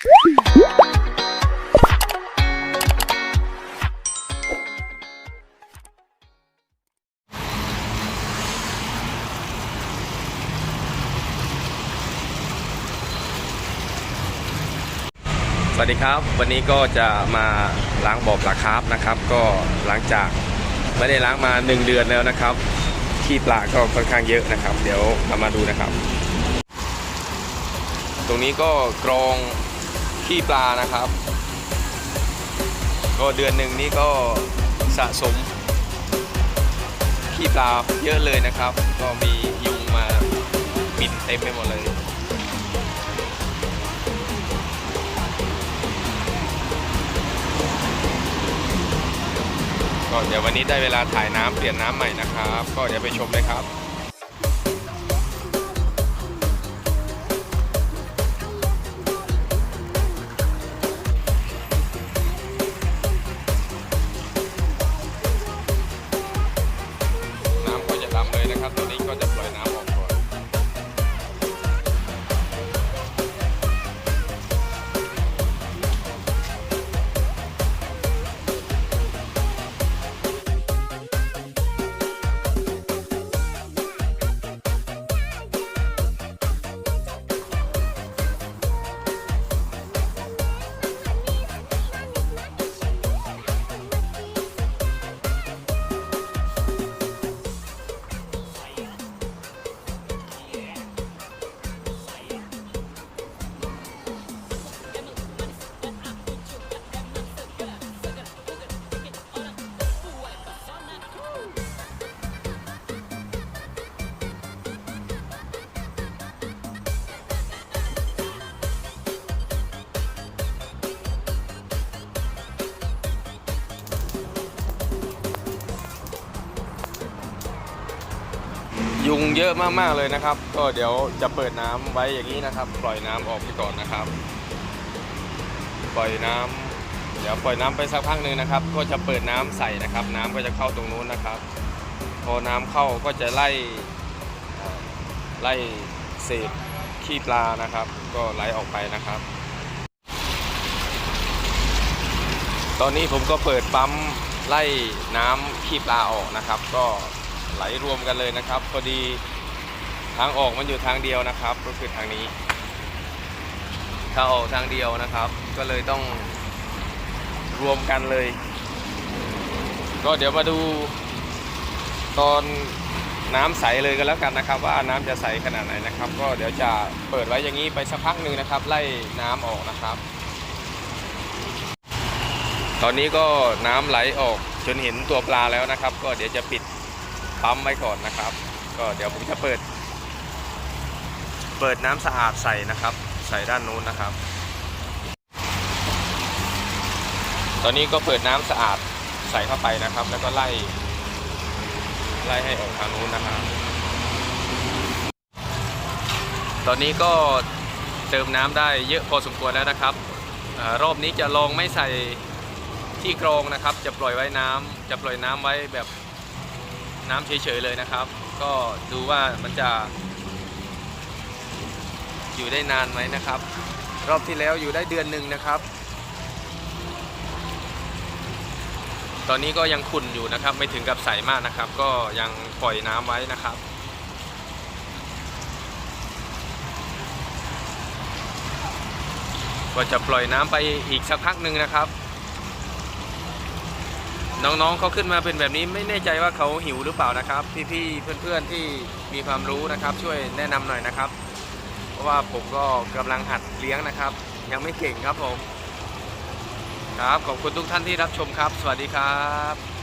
สวัสดีครับ วันนี้ก็จะมาล้างบ่อปลาคาร์ฟนะครับ ก็หลังจากไม่ได้ล้างมา 1 เดือนแล้วนะครับขี้ปลาก็ค่อนข้างเยอะนะครับ เดี๋ยวเรามาดูนะครับ ตรงนี้ก็กรอง ขี้ปลานะครับ ก็เดือนหนึ่งนี่ก็สะสมขี้ปลาเยอะเลยนะครับ ก็มียุงมาบินเต็มไปหมดเลยก็เดี๋ยววันนี้ได้เวลาถ่ายน้ำเปลี่ยนน้ำใหม่นะครับ ก็เดี๋ยวไปชมเลยครับ ยุงเยอะมากๆเลยนะครับ ก็เดี๋ยวจะเปิดน้ำไว้อย่างนี้นะครับ ปล่อยน้ำออกไปก่อนนะครับ ปล่อยน้ำเดี๋ยวปล่อยน้ำไปสักพักหนึ่งนะครับ ก็จะเปิดน้ำใส่นะครับ น้ำก็จะเข้าตรงนู้นนะครับ พอน้ำเข้าก็จะไล่ไล่เศษขี้ปลานะครับ ก็ไหลออกไปนะครับ ตอนนี้ผมก็เปิดปั๊มไล่น้ำขี้ปลาออกนะครับ ก็ ไหลรวมกันเลยนะครับพอดีทางออกมันอยู่ทางเดียวนะครับ ก็คือทางนี้ถ้าออกทางเดียวนะครับ ก็เลยต้องรวมกันเลย ก็เดี๋ยวมาดูตอนน้ำใสเลยกันแล้วกันนะครับ ว่าน้ำจะใสขนาดไหนนะครับ ก็เดี๋ยวจะเปิดไว้อย่างนี้ไปสักพักหนึ่งนะครับ ไล่น้ำออกนะครับ ตอนนี้ก็น้ำไหลออกจนเห็นตัวปลาแล้วนะครับ ก็เดี๋ยวจะปิด ปั๊มไว้ก่อนนะครับ ก็เดี๋ยวผมจะเปิด เปิดน้ำสะอาดใส่นะครับ ใส่ด้านนู้นนะครับ ตอนนี้ก็เปิดน้ำสะอาดใส่เข้าไปนะครับ แล้วก็ไล่ ไล่ให้ออกทางนู้นนะครับ ตอนนี้ก็เติมน้ำได้เยอะพอสมควรแล้วนะครับอรอบนี้จะลองไม่ใส่ที่กรองนะครับ จะปล่อยไว้น้ำจะปล่อยน้ำไว้แบบ น้ำเฉยๆเลยนะครับ ก็ดูว่ามันจะ อยู่ได้นานไหมนะครับ รอบที่แล้วอยู่ได้เดือนหนึ่งนะครับ ตอนนี้ก็ยังขุ่นอยู่นะครับ ไม่ถึงกับใสมากนะครับ ก็ยังปล่อยน้ำไว้นะครับก็จะปล่อยน้ำไปอีกสักพักหนึ่งนะครับ น้องๆเขาขึ้นมาเป็นแบบนี้ไม่แน่ใจว่าเขาหิวหรือเปล่านะครับพี่ๆเพื่อนๆที่มีความรู้นะครับ ช่วยแนะนำหน่อยนะครับ เพราะว่าผมก็กำลังหัดเลี้ยงนะครับ ยังไม่เก่งครับผม ครับขอบคุณทุกท่านที่รับชมครับ สวัสดีครับ